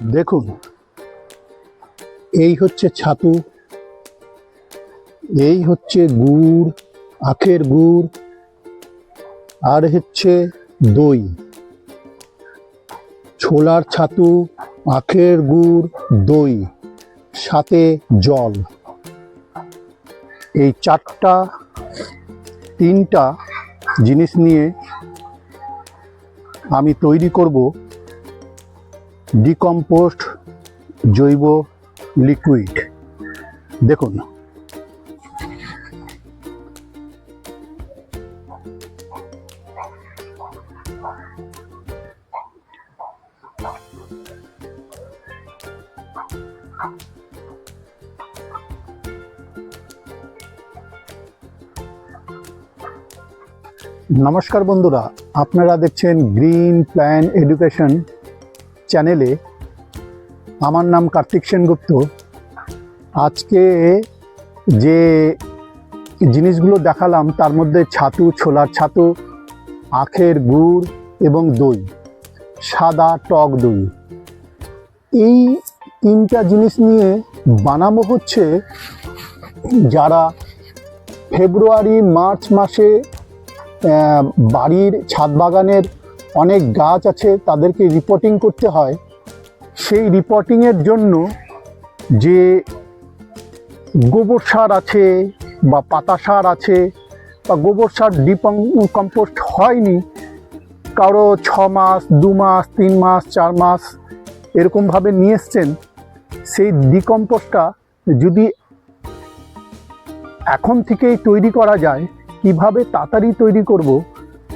দেখুন, এই হচ্ছে ছাতু, এই হচ্ছে গুড়, আখের গুড়, আর হচ্ছে দই। ছোলার ছাতু, আখের গুড়, দই, সাথে জল। এই চারটা, তিনটা জিনিস নিয়ে আমি তৈরি করব ডিকম্পোস্ট জৈব লিকুইড দেখুন। নমস্কার বন্ধুরা আপনারা দেখছেন গ্রিন প্ল্যান এডুকেশন চ্যানেলে আমার নাম কার্তিক সেনগুপ্ত। আজকে যে জিনিসগুলো দেখালাম, তার মধ্যে ছাতু, ছোলার ছাতু, আখের গুড় এবং দই, সাদা টক দই। এই তিনটা জিনিস নিয়ে বানাবো হচ্ছে যারা ফেব্রুয়ারি, মার্চ মাসে বাড়ির ছাদ বাগানের অনেক গাছ আছে তাদেরকে রিপোর্টিং করতে হয়। সেই রিপোর্টিংয়ের জন্য যে গোবর সার আছে বা পাতা সার আছে বা গোবর সার ডিপং কম্পোস্ট হয়নি, কারও ছ মাস, দু মাস, তিন মাস, চার মাস এরকমভাবে নিয়ে এসছেন, সেই ডিকম্পোস্টটা যদি এখন থেকেই তৈরি করা যায়, কীভাবে তাড়াতাড়ি তৈরি করব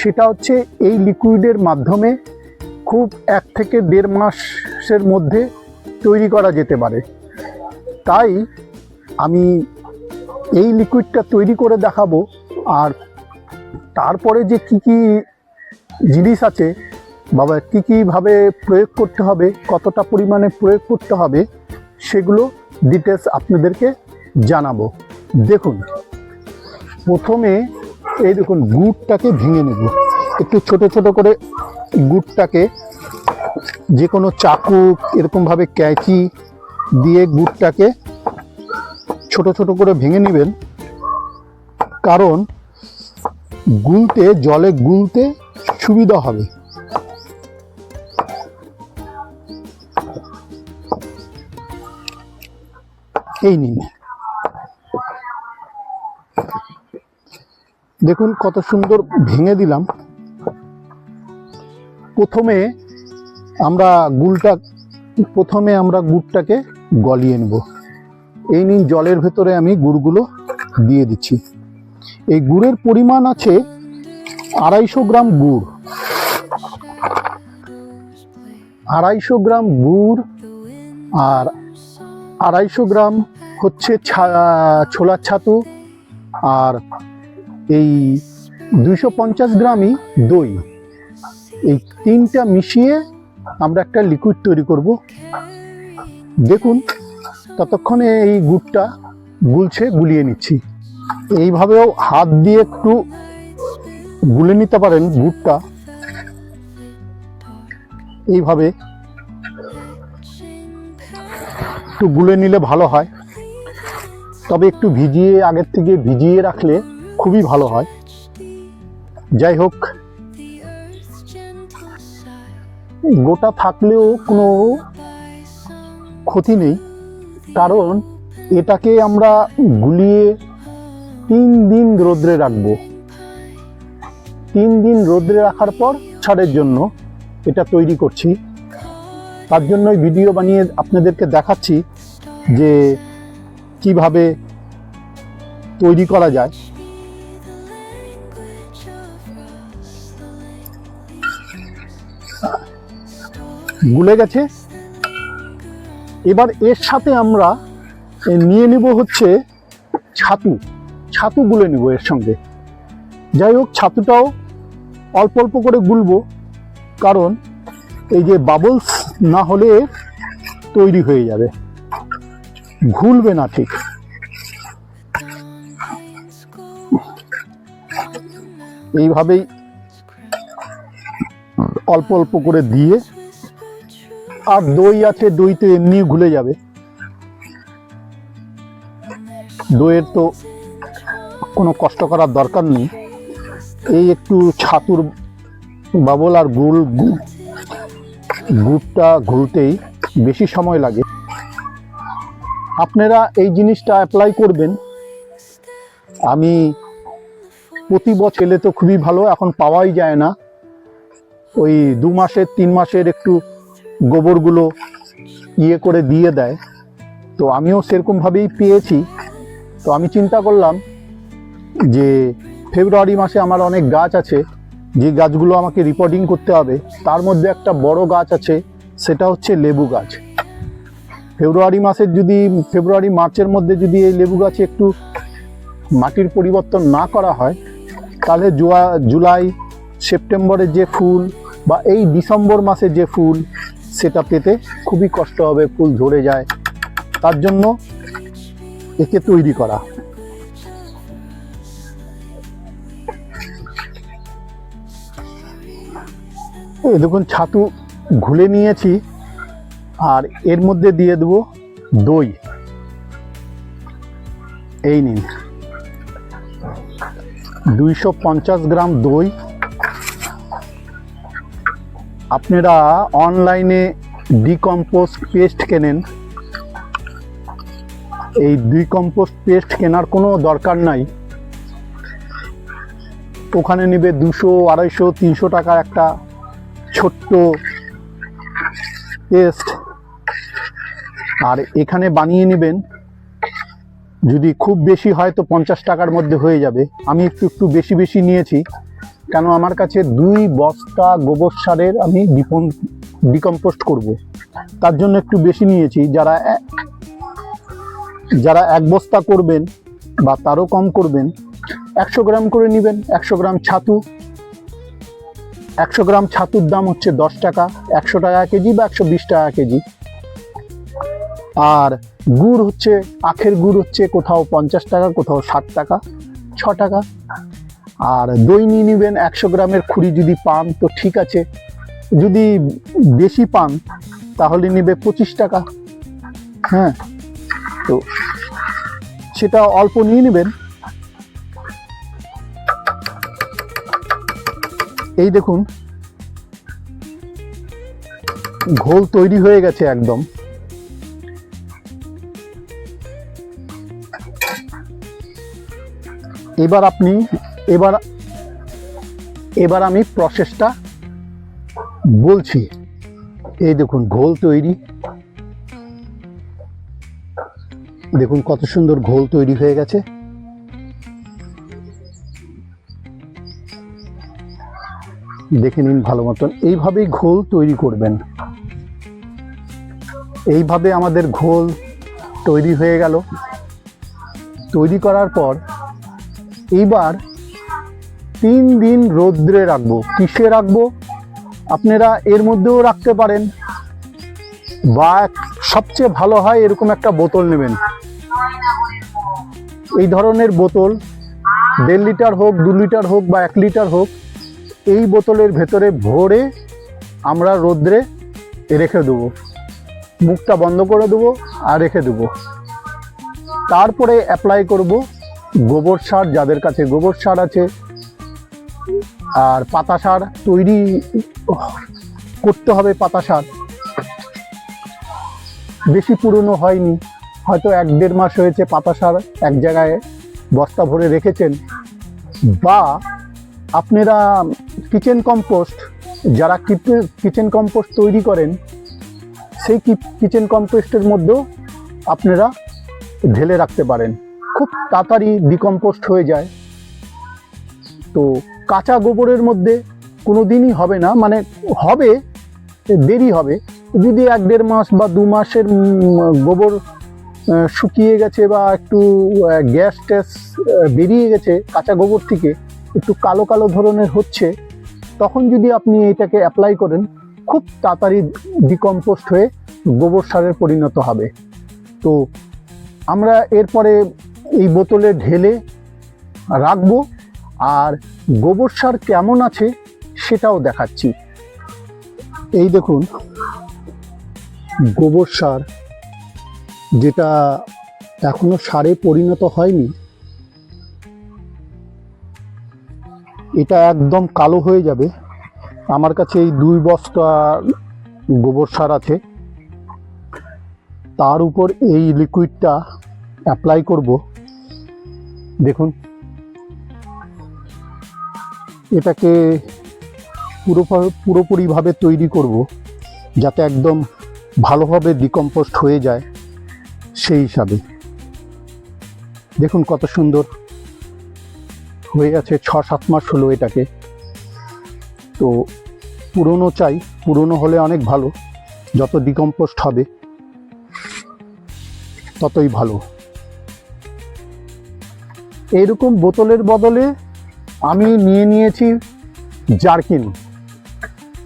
সেটা হচ্ছে এই লিকুইডের মাধ্যমে খুব এক থেকে দেড় মাসের মধ্যে তৈরি করা যেতে পারে। তাই আমি এই লিকুইডটা তৈরি করে দেখাবো আর তারপরে যে কি কি জিনিস আছে বাবা কী কীভাবে প্রয়োগ করতে হবে, কতটা পরিমাণে প্রয়োগ করতে হবে, সেগুলো ডিটেলস আপনাদেরকে জানাব। দেখুন, প্রথমে এই দেখুন, গুড়টাকে ভেঙে নেব। একটু ছোট ছোট করে গুড়টাকে যে কোনো চাকু, এরকমভাবে ক্যাঁচি দিয়ে গুড়টাকে ছোট ছোট করে ভেঙে নেবেন। কারণ গুলতে, জলে গুলতে সুবিধা হবে। এই নিন। দেখুন কত সুন্দর ভেঙে দিলাম। প্রথমে আমরা গুলটা, প্রথমে আমরা গুড়টাকে গলিয়ে নেব। এই নিন জলের ভেতরে আমি গুড়গুলো দিয়ে দিচ্ছি। এই গুড়ের পরিমাণ আছে আড়াইশো গ্রাম গুড়। আড়াইশো গ্রাম গুড় আর আড়াইশো গ্রাম হচ্ছে ছোলার ছাতু আর এই দুইশো পঞ্চাশ গ্রামই দই। এই তিনটা মিশিয়ে আমরা একটা লিকুইড তৈরি করব। দেখুন, ততক্ষণে এই গুড়টা গুলছে, গুলিয়ে নিচ্ছি। এইভাবেও হাত দিয়ে একটু গুলে নিতে পারেন গুড়টা। এইভাবে একটু গুলে নিলে ভালো হয়। তবে একটু ভিজিয়ে, আগের থেকে ভিজিয়ে রাখলে খুবই ভালো হয়। যাই হোক, গোটা থাকলেও কোনো ক্ষতি নেই। কারণ এটাকে আমরা গুলিয়ে তিন দিন রোদ্রে রাখব। তিন দিন রোদ্রে রাখার পর ছাড়ের জন্য এটা তৈরি করছি। তার জন্যই ভিডিও বানিয়ে আপনাদেরকে দেখাচ্ছি যে কীভাবে তৈরি করা যায়। গুলে গেছে। এবার এর সাথে আমরা নিয়ে নেব হচ্ছে ছাতু। ছাতু গুলে নেব এর সঙ্গে। যাই হোক, ছাতুটাও অল্প অল্প করে গুলবো। কারণ এই যে বাবলস না হলে তৈরি হয়ে যাবে। ঘুলবে না ঠিক। এইভাবেই অল্প অল্প করে দিয়ে আর দই আছে দই তো এমনি ঘুলে যাবে। দইয়ের তো কোনো কষ্ট করার দরকার নেই। এই একটু ছাতুর বাবল আর গুড় গু- গুড়টা ঘুলতেই বেশি সময় লাগে। আপনারা এই জিনিসটা অ্যাপ্লাই করবেন। আমি প্রতি বছর এলে তো খুবই ভালো, এখন পাওয়াই যায় না। ওই দু মাসের, তিন মাসের একটু গোবরগুলো ইয়ে করে দিয়ে দেয়। তো আমিও সেরকমভাবেই পেয়েছি। তো আমি চিন্তা করলাম যে ফেব্রুয়ারি মাসে আমার অনেক গাছ আছে, যে গাছগুলো আমাকে রিপোর্টিং করতে হবে, তার মধ্যে একটা বড় গাছ আছে, সেটা হচ্ছে লেবু গাছ। ফেব্রুয়ারি মাসের যদি, ফেব্রুয়ারি মার্চের মধ্যে যদি এই লেবু গাছে একটু মাটির পরিবর্তন না করা হয়, তাহলে জুয়া, জুলাই, সেপ্টেম্বরের যে ফুল বা এই ডিসেম্বর মাসে যে ফুল সেটা পেতে খুবই কষ্ট হবে, ফুল ঝরে যায়। তার জন্য একে তৈরি করা। দেখুন, ছাতু ঘুলে নিয়েছি, আর এর মধ্যে দিয়ে দেবো দই। এই নিন। দুইশো পঞ্চাশ গ্রাম দই আপনারা অনলাইনে ডিকম্পোস্ট পেস্ট কেনেন। এই ডিকম্পোস্ট পেস্ট কেনার কোনো দরকার নাই। ওখানে নেবে দুশো, আড়াইশো, তিনশো টাকা একটা ছোট্ট পেস্ট। আর এখানে বানিয়ে নেবেন। যদি খুব বেশি হয় তো পঞ্চাশ টাকার মধ্যে হয়ে যাবে। আমি একটু একটু বেশি বেশি নিয়েছি। কেন আমার কাছে দুই বস্তা গোবর সারের আমি ডিপন ডিকম্পোস্ট করব। তার জন্য একটু বেশি নিয়েছি। যারা যারা এক বস্তা করবেন বা তারও কম করবেন, একশো গ্রাম করে নেবেন। একশো গ্রাম ছাতু। একশো গ্রাম ছাতুর দাম হচ্ছে দশ টাকা। একশো টাকা কেজি বা একশো বিশ টাকা কেজি। আর গুড় হচ্ছে আখের গুড় হচ্ছে কোথাও পঞ্চাশ টাকা, কোথাও ষাট টাকা, ছ টাকা। আর দই নিয়ে নেবেন একশো গ্রামের খুঁড়ি যদি পান, তো ঠিক আছে। যদি বেশি পান, তাহলে নেবে পঁচিশ টাকা। হ্যাঁ তো সেটা অল্প নিয়ে নেবেন। এই দেখুন, ঘোল তৈরি হয়ে গেছে একদম। এবার আপনি এবার এবার আমি প্রসেসটা বলছি। এই দেখুন, ঘোল তৈরি। দেখুন কত সুন্দর ঘোল তৈরি হয়ে গেছে। দেখে নিন ভালো মতন। এইভাবেই ঘোল তৈরি করবেন। এইভাবে আমাদের ঘোল তৈরি হয়ে গেল। তৈরি করার পর এইবার তিন দিন রৌদ্রে রাখব। কিসে রাখব? আপনারা এর মধ্যেও রাখতে পারেন। বা সবচেয়ে ভালো হয় এরকম একটা বোতল নেবেন। এই ধরনের বোতল, দেড় লিটার হোক, দু লিটার হোক বা এক লিটার হোক, এই বোতলের ভেতরে ভরে আমরা রোদ্রে রেখে দেবো। মুখটা বন্ধ করে দেবো আর রেখে দেবো। তারপরে অ্যাপ্লাই করব গোবর সার, যাদের কাছে গোবর সার আছে আর পাতা সার তৈরি করতে হবে পাতা সার। বেশি পুরনো হয়নি, হয়তো এক দেড় মাস হয়েছে পাতা সার এক জায়গায় বস্তা ভরে রেখেছেন। বা আপনারা কিচেন কম্পোস্ট, যারা কিচেন কম্পোস্ট তৈরি করেন, সেই কিচেন কম্পোস্টের মধ্যেও আপনারা ঢেলে রাখতে পারেন। খুব তাড়াতাড়ি ডিকম্পোস্ট হয়ে যায়। তো কাঁচা গোবরের মধ্যে কোনো দিনই হবে না মানে হবে, দেরি হবে। যদি এক দেড় মাস বা দু মাসের গোবর শুকিয়ে গেছে বা একটু গ্যাস ট্যাস বেরিয়ে গেছে কাঁচা গোবর থেকে, একটু কালো কালো ধরনের হচ্ছে, তখন যদি আপনি এটাকে অ্যাপ্লাই করেন, খুব তাড়াতাড়ি ডিকম্পোস্ট হয়ে গোবর সারের পরিণত হবে। তো আমরা এরপরে এই বোতলে ঢেলে রাখব, আর গোবর সার কেমন আছে সেটাও দেখাচ্ছি। এই দেখুন, গোবর সার যেটা এখনও সারে পরিণত হয়নি, এটা একদম কালো হয়ে যাবে। আমার কাছে এই দুই বস্তা গোবর সার আছে। তার উপর এই লিকুইডটা অ্যাপ্লাই করব। দেখুন এটাকে পুরো পুরোপুরিভাবে তৈরি করব, যাতে একদম ভালোভাবে ডিকম্পোস্ট হয়ে যায় সেই হিসাবে। দেখুন কত সুন্দর হয়ে গেছে ছ সাত মাস হলো এটাকে। তো পুরনো চাই, পুরনো হলে অনেক ভালো, যত ডিকম্পোস্ট হবে ততই ভালো। এইরকম বোতলের বদলে আমি নিয়ে নিয়েছি জার্কিন।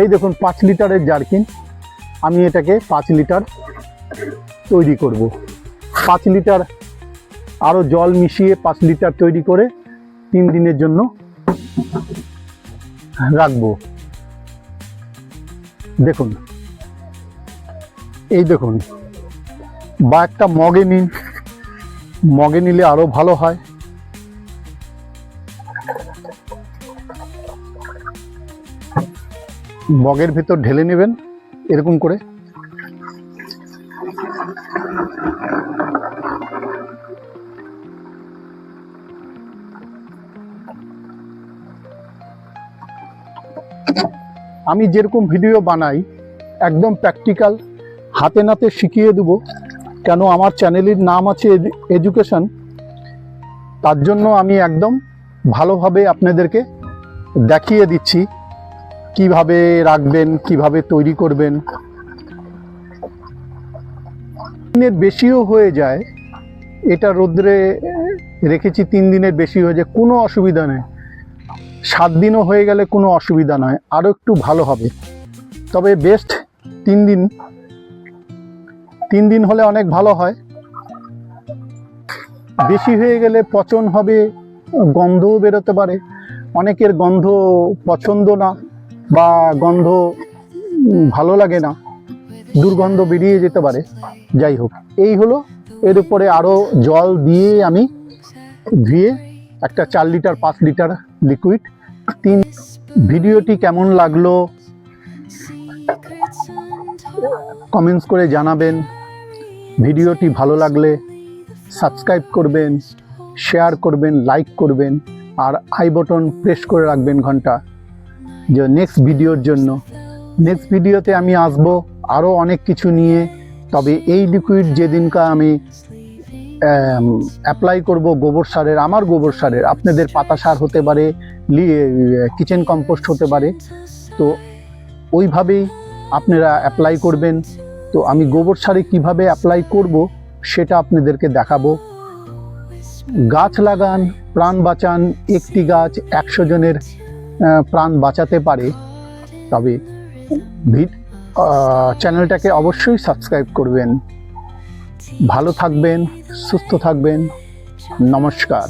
এই দেখুন, পাঁচ লিটারের জার্কিন। আমি এটাকে পাঁচ লিটার তৈরি করব। পাঁচ লিটার আরও জল মিশিয়ে পাঁচ লিটার তৈরি করে তিন দিনের জন্য রাখব। দেখুন, এই দেখুন, বা একটা মগে নিন। মগে নিলে আরও ভালো হয়। মগের ভেতর ঢেলে নেবেন, এরকম করে। আমি যেরকম ভিডিও বানাই, একদম প্র্যাকটিক্যাল হাতে নাতে শিখিয়ে দেব, কেন আমার চ্যানেলের নাম আছে এডুকেশন তার জন্য আমি একদম ভালোভাবে আপনাদেরকে দেখিয়ে দিচ্ছি। কীভাবে রাখবেন, কীভাবে তৈরি করবেন? দিনের বেশিও হয়ে যায়, এটা রোদ্রে রেখেছি তিন দিনের বেশি হয়ে যায়, কোনো অসুবিধা নেই। সাত দিনও হয়ে গেলে কোনো অসুবিধা নয়, আরও একটু ভালো হবে। তবে বেস্ট তিন দিন। তিন দিন হলে অনেক ভালো হয়। বেশি হয়ে গেলে পচন হবে, গন্ধও বেরোতে পারে। অনেকের গন্ধ পছন্দ না। বা গন্ধ ভালো লাগে না, দুর্গন্ধ বেরিয়ে যেতে পারে। যাই হোক, এই হলো। এর উপরে আরও জল দিয়ে আমি ধুয়ে একটা চার লিটার, পাঁচ লিটার লিকুইড তিন ভিডিওটি কেমন লাগল কমেন্টস করে জানাবেন। ভিডিওটি ভালো লাগলে সাবস্ক্রাইব করবেন, শেয়ার করবেন, লাইক করবেন, আর আই বটন প্রেস করে রাখবেন ঘণ্টা। যে নেক্সট ভিডিওর জন্য। নেক্সট ভিডিওতে আমি আসব আরও অনেক কিছু নিয়ে। তবে এই লিকুইড যেদিনকা আমি অ্যাপ্লাই করব গোবর সারের, আমার গোবর সারের, আপনাদের পাতা সার হতে পারে কিচেন কম্পোস্ট হতে পারে, তো ওইভাবেই আপনারা অ্যাপ্লাই করবেন। তো আমি গোবর সারে কীভাবে অ্যাপ্লাই করব সেটা আপনাদেরকে দেখাবো। গাছ লাগান, প্রাণ বাঁচান, একটি গাছ একশো জনের প্রাণ বাঁচাতে পারে তবে চ্যানেলটাকে অবশ্যই সাবস্ক্রাইব করবেন। ভালো থাকবেন সুস্থ থাকবেন। নমস্কার।